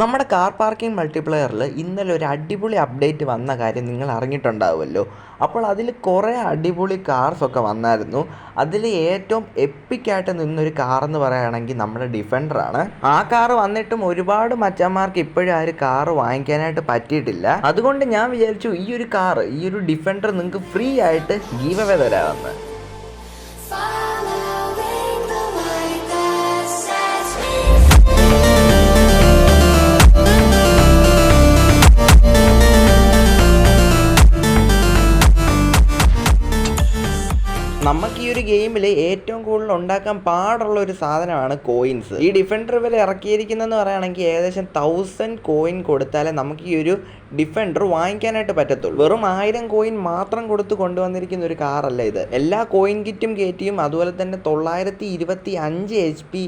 നമ്മുടെ car parking മൾട്ടിപ്ലയറിൽ ഇന്നലെ ഒരു അടിപൊളി അപ്ഡേറ്റ് വന്ന കാര്യം നിങ്ങൾ അറിഞ്ഞിട്ടുണ്ടാവുമല്ലോ. അപ്പോൾ അതിൽ കുറേ അടിപൊളി കാർസൊക്കെ വന്നായിരുന്നു. അതിൽ ഏറ്റവും എപ്പിക്കായിട്ട് നിന്നൊരു കാർ എന്ന് പറയുകയാണെങ്കിൽ നമ്മുടെ ഡിഫൻഡറാണ് ആ കാർ വന്നിട്ടും ഒരുപാട് മച്ചന്മാർക്ക് ഇപ്പോഴും ആ ഒരു കാർ വാങ്ങിക്കാനായിട്ട് പറ്റിയിട്ടില്ല. അതുകൊണ്ട് ഞാൻ വിചാരിച്ചു ഈ ഒരു കാർ ഈ ഒരു ഡിഫൻഡർ നിങ്ങൾക്ക് ഫ്രീ ആയിട്ട് ഗീവ് അവേ തരാമെന്ന്. ഗെയിമിൽ ഏറ്റവും കൂടുതൽ ഉണ്ടാക്കാൻ പാടുള്ള ഒരു സാധനമാണ് കോയിൻസ് ഈ ഡിഫൻഡർ ഇവർ ഇറക്കിയിരിക്കുന്നതെന്ന് പറയുകയാണെങ്കിൽ ഏകദേശം തൗസൻഡ് കോയിൻ കൊടുത്താലേ നമുക്ക് ഈ ഒരു ഡിഫൻഡർ വാങ്ങിക്കാനായിട്ട് പറ്റത്തുള്ളൂ. വെറും ആയിരം കോയിൻ മാത്രം കൊടുത്ത് കൊണ്ടുവന്നിരിക്കുന്ന ഒരു കാറല്ല ഇത്. എല്ലാ കോയിൻ കിറ്റും കയറ്റിയും അതുപോലെ തന്നെ തൊള്ളായിരത്തി ഇരുപത്തി അഞ്ച് എച്ച് പി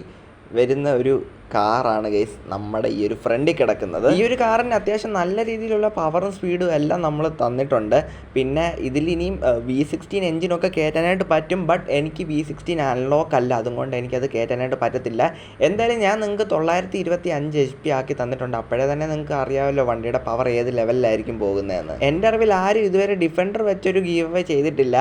വരുന്ന ഒരു കാറാണ് ഗൈസ് നമ്മുടെ ഈ ഒരു ഫ്രണ്ടിൽ കിടക്കുന്നത്. ഈ ഒരു കാറിന് അത്യാവശ്യം നല്ല രീതിയിലുള്ള പവറും സ്പീഡും എല്ലാം നമ്മൾ തന്നിട്ടുണ്ട്. പിന്നെ ഇതിൽ ഇനിയും വി സിക്സ്റ്റീൻ എഞ്ചിനൊക്കെ കയറ്റാനായിട്ട് പറ്റും. ബട്ട് എനിക്ക് വി സിക്സ്റ്റീൻ അൺലോക്ക് അല്ല. അതുകൊണ്ട് എനിക്കത് കയറ്റാനായിട്ട് പറ്റത്തില്ല. എന്തായാലും ഞാൻ നിങ്ങൾക്ക് തൊള്ളായിരത്തി ഇരുപത്തി അഞ്ച് എച്ച് പി ആക്കി തന്നിട്ടുണ്ട്. അപ്പോഴേ തന്നെ നിങ്ങൾക്ക് അറിയാമല്ലോ വണ്ടിയുടെ പവർ ഏത് ലെവലിലായിരിക്കും പോകുന്നതെന്ന്. എന്റെ അറിവിൽ ആരും ഇതുവരെ ഡിഫൻഡർ വെച്ചൊരു ഗീവ് ചെയ്തിട്ടില്ല.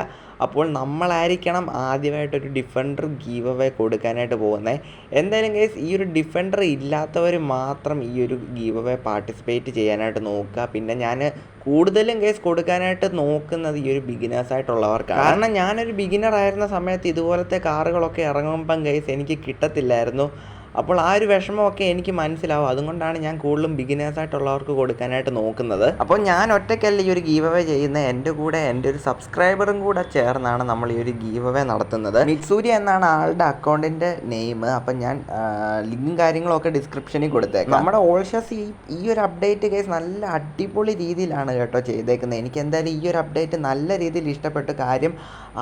അപ്പോൾ നമ്മളായിരിക്കണം ആദ്യമായിട്ടൊരു ഡിഫൻഡർ ഗീവ് അവേ കൊടുക്കാനായിട്ട് പോകുന്നത് എന്തായാലും കേസ് ഈ ഒരു ഡിഫൻഡർ ഇല്ലാത്തവർ മാത്രം ഈ ഒരു ഗീവ് അവേ പാർട്ടിസിപ്പേറ്റ് ചെയ്യാനായിട്ട് നോക്കുക. പിന്നെ ഞാൻ കൂടുതലും കേസ് കൊടുക്കാനായിട്ട് നോക്കുന്നത് ഈ ഒരു ബിഗിനേഴ്സ് ആയിട്ടുള്ളവർക്കാണ്. കാരണം ഞാനൊരു ബിഗിനർ ആയിരുന്ന സമയത്ത് ഇതുപോലത്തെ കാറുകളൊക്കെ ഇറങ്ങുമ്പം കേസ് എനിക്ക് കിട്ടത്തില്ലായിരുന്നു. അപ്പോൾ ആ ഒരു വിഷമമൊക്കെ എനിക്ക് മനസ്സിലാവും. അതുകൊണ്ടാണ് ഞാൻ കൂടുതലും ബിഗിനേഴ്സ് ആയിട്ടുള്ളവർക്ക് കൊടുക്കാനായിട്ട് നോക്കുന്നത്. അപ്പോൾ ഞാൻ ഒറ്റയ്ക്കല്ല ഈ ഒരു ഗീവ് അവേ ചെയ്യുന്നത് എന്റെ കൂടെ എന്റെ ഒരു സബ്സ്ക്രൈബറും കൂടെ ചേർന്നാണ് നമ്മൾ ഈ ഒരു ഗീവ് അവേ നടത്തുന്നത്. മിക്സൂര്യ എന്നാണ് ആളുടെ അക്കൗണ്ടിന്റെ നെയിം അപ്പം ഞാൻ ലിങ്കും കാര്യങ്ങളൊക്കെ ഡിസ്ക്രിപ്ഷനിൽ കൊടുത്തേക്കാം. നമ്മുടെ ഓൾഷസ് ഈ ഈ ഒരു അപ്ഡേറ്റ് കേസ് നല്ല അടിപൊളി രീതിയിലാണ് കേട്ടോ ചെയ്തേക്കുന്നത്. എനിക്ക് എന്തായാലും ഈ ഒരു അപ്ഡേറ്റ് നല്ല രീതിയിൽ ഇഷ്ടപ്പെട്ടു കാര്യം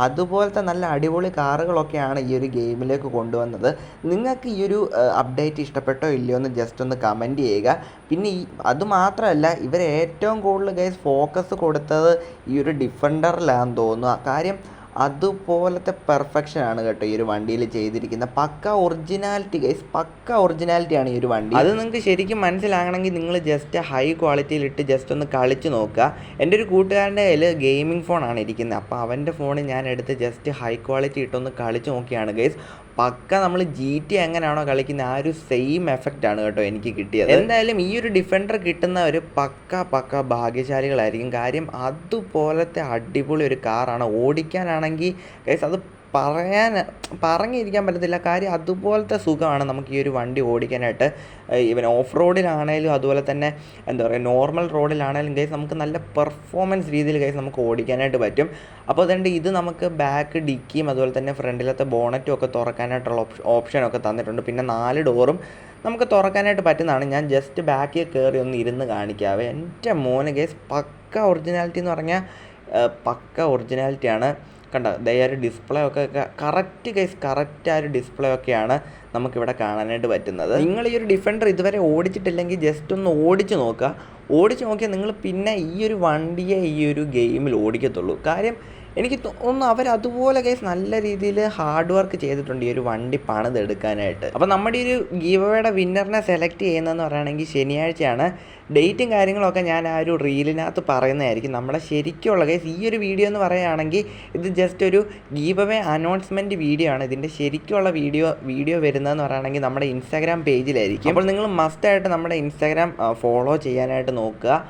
അതുപോലത്തെ നല്ല അടിപൊളി കാറുകളൊക്കെയാണ് ഈ ഒരു ഗെയിമിലേക്ക് കൊണ്ടുവന്നത്. നിങ്ങൾക്ക് ഈ ഒരു അപ്ഡേറ്റ് ഇഷ്ടപ്പെട്ടോ ഇല്ലയോ എന്ന് ജസ്റ്റ് ഒന്ന് കമന്റ് ചെയ്യുക. പിന്നെ ഈ അതുമാത്രമല്ല ഇവർ ഏറ്റവും കൂടുതൽ ഗൈസ് ഫോക്കസ് കൊടുത്തത് ഈ ഒരു ഡിഫൻഡറിലാണെന്ന് തോന്നുന്നു. കാര്യം അതുപോലത്തെ പെർഫെക്ഷൻ ആണ് കേട്ടോ ഈ ഒരു വണ്ടിയിൽ ചെയ്തിരിക്കുന്ന. പക്ക ഒറിജിനാലിറ്റി ഗൈസ് പക്ക ഒറിജിനാലിറ്റി ആണ് ഈ ഒരു വണ്ടി. അത് നിങ്ങൾക്ക് ശരിക്കും മനസ്സിലാകണമെങ്കിൽ നിങ്ങൾ ജസ്റ്റ് ഹൈ ക്വാളിറ്റിയിൽ ഇട്ട് ജസ്റ്റ് ഒന്ന് കളിച്ച് നോക്കുക. എന്റെ ഒരു കൂട്ടുകാരന്റെ കയ്യിൽ ഗെയിമിംഗ് ഫോണാണ് ഇരിക്കുന്നത്. അപ്പോൾ അവന്റെ ഫോൺ ഞാൻ എടുത്ത് ജസ്റ്റ് ഹൈ ക്വാളിറ്റി ഇട്ടൊന്ന് കളിച്ച് നോക്കിയാണ് ഗൈസ് പക്ക നമ്മൾ ജി ടി എങ്ങനെയാണോ കളിക്കുന്നത് ആ ഒരു സെയിം എഫക്റ്റ് ആണ് കേട്ടോ എനിക്ക് കിട്ടിയത്. എന്തായാലും ഈ ഒരു ഡിഫൻഡർ കിട്ടുന്ന ഒരു പക്ക പക്ക ഭാഗ്യശാലികളായിരിക്കും. കാര്യം അതുപോലത്തെ അടിപൊളി ഒരു കാറാണ് ഓടിക്കാനാണെങ്കിൽ ഗൈസ് അത് പറയാൻ പറഞ്ഞിരിക്കാൻ പറ്റത്തില്ല. കാര്യം അതുപോലത്തെ സുഖമാണ് നമുക്ക് ഈ ഒരു വണ്ടി ഓടിക്കാനായിട്ട്. ഇവൻ ഓഫ് റോഡിലാണേലും അതുപോലെ തന്നെ എന്താ പറയുക നോർമൽ റോഡിലാണേലും ഗൈസ് നമുക്ക് നല്ല പെർഫോമൻസ് രീതിയിൽ ഗൈസ് നമുക്ക് ഓടിക്കാനായിട്ട് പറ്റും. അപ്പോൾ അതുകൊണ്ട് ഇത് നമുക്ക് ബാക്ക് ഡിക്കിയും അതുപോലെ തന്നെ ഫ്രണ്ടിലത്തെ ബോണറ്റും ഒക്കെ തുറക്കാനായിട്ടുള്ള ഓപ്ഷനൊക്കെ തന്നിട്ടുണ്ട്. പിന്നെ നാല് ഡോറും നമുക്ക് തുറക്കാനായിട്ട് പറ്റുന്നതാണ്. ഞാൻ ജസ്റ്റ് ബാക്കിൽ കയറി ഒന്ന് ഇരുന്ന് കാണിക്കാവേ. എന്റെ മോന് ഗൈസ് പക്ക ഒറിജിനാലിറ്റി എന്ന് പറഞ്ഞാൽ പക്ക ഒറിജിനാലിറ്റിയാണ് കണ്ട ദേ ഒരു ഡിസ്പ്ലേ ഒക്കെ കറക്റ്റ് കേസ് കറക്റ്റ് ആ ഒരു ഡിസ്പ്ലേ ഒക്കെയാണ് നമുക്കിവിടെ കാണാനായിട്ട് പറ്റുന്നത്. നിങ്ങൾ ഈ ഒരു ഡിഫൻഡർ ഇതുവരെ ഓടിച്ചിട്ടില്ലെങ്കിൽ ജസ്റ്റ് ഒന്ന് ഓടിച്ച് നോക്കുക. ഓടിച്ച് നോക്കിയാൽ നിങ്ങൾ പിന്നെ ഈ ഒരു വണ്ടിയെ ഈ ഒരു ഗെയിമിൽ ഓടിക്കത്തുള്ളൂ. കാര്യം എനിക്ക് തോന്നുന്നു അവർ അതുപോലെ കേസ് നല്ല രീതിയിൽ ഹാർഡ് വർക്ക് ചെയ്തിട്ടുണ്ട് ഈ ഒരു വണ്ടി പണിതെടുക്കാനായിട്ട് അപ്പോൾ നമ്മുടെ ഒരു ഗീവയുടെ വിന്നറിനെ സെലക്ട് ചെയ്യുന്നതെന്ന് പറയുകയാണെങ്കിൽ ശനിയാഴ്ചയാണ്. ഡേറ്റും കാര്യങ്ങളൊക്കെ ഞാൻ ആ ഒരു റീലിനകത്ത് പറയുന്നതായിരിക്കും. നമ്മുടെ ശരിക്കുള്ള കേസ് ഈ ഒരു വീഡിയോ എന്ന് പറയുകയാണെങ്കിൽ ഇത് ജസ്റ്റ് ഒരു ഗീവവേ അനൗൺസ്മെന്റ് വീഡിയോ ആണ്. ഇതിന്റെ ശരിക്കുള്ള വീഡിയോ വീഡിയോ വരുന്നതെന്ന് പറയുകയാണെങ്കിൽ നമ്മുടെ ഇൻസ്റ്റാഗ്രാം പേജിലായിരിക്കും അപ്പോൾ നിങ്ങൾ മസ്റ്റായിട്ട് നമ്മുടെ ഇൻസ്റ്റാഗ്രാം ഫോളോ ചെയ്യാനായിട്ട് നോക്കുക.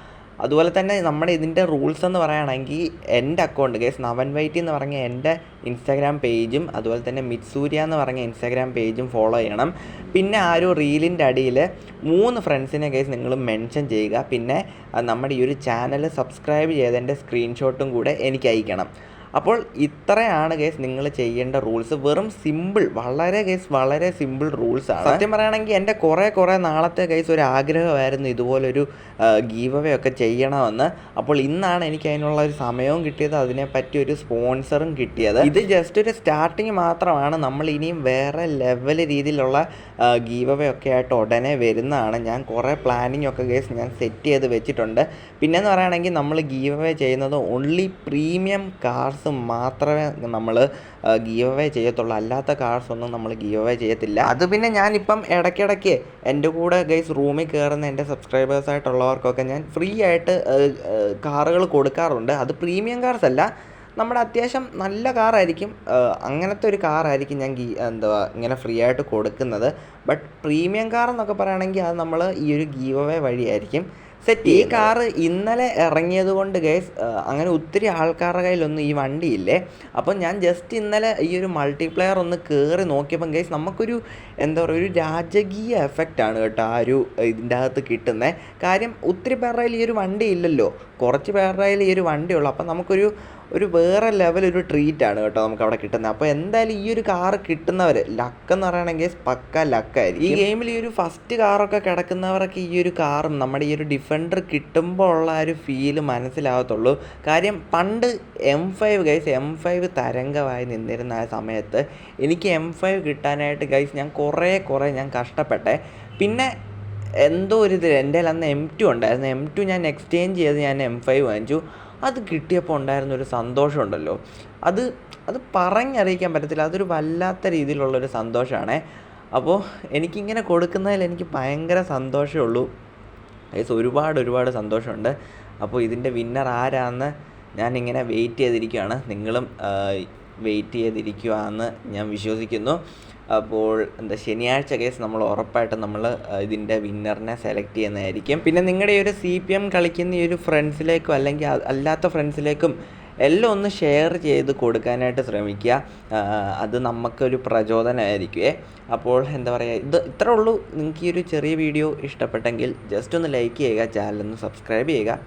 അതുപോലെ തന്നെ നമ്മുടെ ഇതിന്റെ റൂൾസ് എന്ന് പറയുകയാണെങ്കിൽ എന്റെ അക്കൗണ്ട് കേസ് നവൻ വൈറ്റി എന്ന് പറഞ്ഞ എന്റെ ഇൻസ്റ്റാഗ്രാം പേജും അതുപോലെ തന്നെ മിത്സൂര്യ എന്ന് പറഞ്ഞ ഇൻസ്റ്റാഗ്രാം പേജും ഫോളോ ചെയ്യണം. പിന്നെ ആ ഒരു റീലിന്റെ അടിയിൽ മൂന്ന് ഫ്രണ്ട്സിനെ കേസ് നിങ്ങൾ മെൻഷൻ ചെയ്യുക. പിന്നെ നമ്മുടെ ഈ ഒരു ചാനൽ സബ്സ്ക്രൈബ് ചെയ്തതിന്റെ സ്ക്രീൻഷോട്ടും കൂടെ എനിക്ക് അയക്കണം. അപ്പോൾ ഇത്രയാണ് കേസ് നിങ്ങൾ ചെയ്യേണ്ട റൂൾസ് വെറും സിമ്പിൾ വളരെ കേസ് വളരെ സിമ്പിൾ റൂൾസ് ആണ്. സത്യം പറയുകയാണെങ്കിൽ എന്റെ കുറേ കുറേ നാളത്തെ കേസ് ഒരു ആഗ്രഹമായിരുന്നു ഇതുപോലൊരു ഗീവ് അവേ ഒക്കെ ചെയ്യണമെന്ന്. അപ്പോൾ ഇന്നാണ് എനിക്ക് അതിനുള്ള ഒരു സമയവും കിട്ടിയത്. അതിനെപ്പറ്റി ഒരു സ്പോൺസറും കിട്ടിയത്. ഇത് ജസ്റ്റ് ഒരു സ്റ്റാർട്ടിങ് മാത്രമാണ്. നമ്മൾ ഇനിയും വേറെ ലെവൽ രീതിയിലുള്ള ഗീവ് അവേ ഒക്കെ ആയിട്ട് ഉടനെ വരുന്നതാണ്. ഞാൻ കുറേ പ്ലാനിങ് ഒക്കെ കേസ് ഞാൻ സെറ്റ് ചെയ്ത് വെച്ചിട്ടുണ്ട്. പിന്നെന്ന് പറയുകയാണെങ്കിൽ നമ്മൾ ഗീവ് അവേ ചെയ്യുന്നത് ഓൺലി പ്രീമിയം കാർസ് കാർസ് മാത്രമേ നമ്മൾ ഗീവ് അവേ ചെയ്യത്തുള്ളൂ. അല്ലാത്ത കാർസ് ഒന്നും നമ്മൾ ഗീവ് അവേ ചെയ്യത്തില്ല. അത് പിന്നെ ഞാനിപ്പം ഇടയ്ക്കിടയ്ക്ക് എന്റെ കൂടെ ഗൈസ് റൂമിൽ കയറുന്ന എന്റെ സബ്സ്ക്രൈബേഴ്സ് ആയിട്ടുള്ളവർക്കൊക്കെ ഞാൻ ഫ്രീ ആയിട്ട് കാറുകൾ കൊടുക്കാറുണ്ട്. അത് പ്രീമിയം കാർസ് അല്ല. നമ്മുടെ അത്യാവശ്യം നല്ല കാറായിരിക്കും അങ്ങനത്തെ ഒരു കാറായിരിക്കും ഞാൻ ഗീ എന്തുവാ ഇങ്ങനെ ഫ്രീ ആയിട്ട് കൊടുക്കുന്നത്. ബട്ട് പ്രീമിയം കാർ എന്നൊക്കെ പറയുകയാണെങ്കിൽ അത് നമ്മൾ ഈ ഒരു ഗീവ് അവേ വഴിയായിരിക്കും. സെറ്റ് ഈ കാറ് ഇന്നലെ ഇറങ്ങിയത് കൊണ്ട് ഗൈസ് അങ്ങനെ ഒത്തിരി ആൾക്കാരുടെ കയ്യിലൊന്നും ഈ വണ്ടിയില്ലേ? അപ്പം ഞാൻ ജസ്റ്റ് ഇന്നലെ ഈ ഒരു മൾട്ടിപ്ലെയർ ഒന്ന് കയറി നോക്കിയപ്പം ഗൈസ് നമുക്കൊരു എന്താ പറയുക ഒരു രാജകീയ എഫക്റ്റ് ആണ് കേട്ടോ ആ ഒരു ഇതിന്റെ അകത്ത് കിട്ടുന്നത് കാര്യം ഒത്തിരി പേരുടെ കയ്യിൽ ഈ ഒരു വണ്ടി ഇല്ലല്ലോ. കുറച്ച് പേരുടെ കയ്യിൽ ഈ ഒരു വണ്ടിയുള്ളൂ അപ്പം നമുക്കൊരു ഒരു വേറെ ലെവൽ ഒരു ട്രീറ്റ് ആണ് കേട്ടോ നമുക്ക് അവിടെ കിട്ടുന്നത് അപ്പോൾ എന്തായാലും ഈ ഒരു കാറ് കിട്ടുന്നവർ ലക്ക് എന്ന് പറയുകയാണെങ്കിൽ പക്ക ലക്കായിരിക്കും ഈ ഗെയിമിൽ ഈ ഒരു ഫസ്റ്റ് കാറൊക്കെ കിടക്കുന്നവരൊക്കെ ഈ ഒരു കാറും നമ്മുടെ ഈ ഒരു ഡിഫൻഡർ കിട്ടുമ്പോൾ ഉള്ള ആ ഒരു ഫീൽ മനസ്സിലാകത്തുള്ളൂ കാര്യം പണ്ട് M five guys M five തരംഗമായി നിന്നിരുന്ന ആ സമയത്ത് എനിക്ക് എം ഫൈവ് കിട്ടാനായിട്ട് ഗൈസ് ഞാൻ കുറേ കുറേ ഞാൻ കഷ്ടപ്പെട്ടെ. പിന്നെ എന്തോ ഒരു ഇതിൽ എന്റെ കയ്യിൽ അന്ന് എം ടു ഉണ്ടായിരുന്നു. എം ടു ഞാൻ എക്സ്ചേഞ്ച് ചെയ്ത് ഞാൻ എം ഫൈവ് വാങ്ങിച്ചു. അത് കിട്ടിയപ്പോൾ ഉണ്ടായിരുന്ന ഒരു സന്തോഷമുണ്ടല്ലോ അത് അത് പറഞ്ഞറിയിക്കാൻ പറ്റത്തില്ല. അതൊരു വല്ലാത്ത രീതിയിലുള്ളൊരു സന്തോഷമാണ് അപ്പോൾ എനിക്കിങ്ങനെ കൊടുക്കുന്നതിൽ എനിക്ക് ഭയങ്കര സന്തോഷമേ ഉള്ളൂ. ഗൈസ് ഒരുപാട് ഒരുപാട് സന്തോഷമുണ്ട്. അപ്പോൾ ഇതിന്റെ വിന്നർ ആരാന്ന് ഞാനിങ്ങനെ വെയിറ്റ് ചെയ്തിരിക്കുകയാണ്. നിങ്ങളും വെയിറ്റ് ചെയ്തിരിക്കുകയാണെന്ന് ഞാൻ വിശ്വസിക്കുന്നു. അപ്പോൾ എന്താ ശനിയാഴ്ച കേസ് നമ്മൾ ഉറപ്പായിട്ട് നമ്മൾ ഇതിന്റെ വിന്നറിനെ സെലക്ട് ചെയ്യുന്നതായിരിക്കും. പിന്നെ നിങ്ങളുടെ ഈ ഒരു സി പി എം കളിക്കുന്ന ഈ ഒരു ഫ്രണ്ട്സിലേക്കും അല്ലെങ്കിൽ അല്ലാത്ത ഫ്രണ്ട്സിലേക്കും എല്ലാം ഒന്ന് ഷെയർ ചെയ്ത് കൊടുക്കാനായിട്ട് ശ്രമിക്കുക. അത് നമുക്കൊരു പ്രചോദനമായിരിക്കുമേ അപ്പോൾ എന്താ പറയുക ഇത് ഇത്രേ ഉള്ളൂ. നിങ്ങൾക്ക് ഈ ഒരു ചെറിയ വീഡിയോ ഇഷ്ടപ്പെട്ടെങ്കിൽ ജസ്റ്റ് ഒന്ന് ലൈക്ക് ചെയ്യുക ചാനലൊന്ന് സബ്സ്ക്രൈബ് ചെയ്യുക.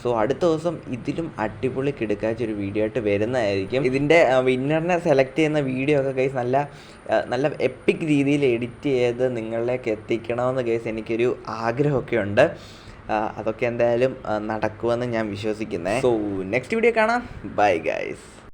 സോ അടുത്ത ദിവസം ഇതിലും അടിപൊളി കിടക്കാച്ച ഒരു വീഡിയോ ആയിട്ട് വരുന്നതായിരിക്കും. ഇതിന്റെ വിന്നറിനെ സെലക്ട് ചെയ്യുന്ന വീഡിയോ ഒക്കെ കേസ് നല്ല നല്ല എപ്പിക് രീതിയിൽ എഡിറ്റ് ചെയ്ത് നിങ്ങളിലേക്ക് എത്തിക്കണമെന്ന് കേസ് എനിക്കൊരു ആഗ്രഹമൊക്കെ ഉണ്ട്. അതൊക്കെ എന്തായാലും നടക്കുമെന്ന് ഞാൻ വിശ്വസിക്കുന്നത് സോ നെക്സ്റ്റ് വീഡിയോ കാണാം. Bye guys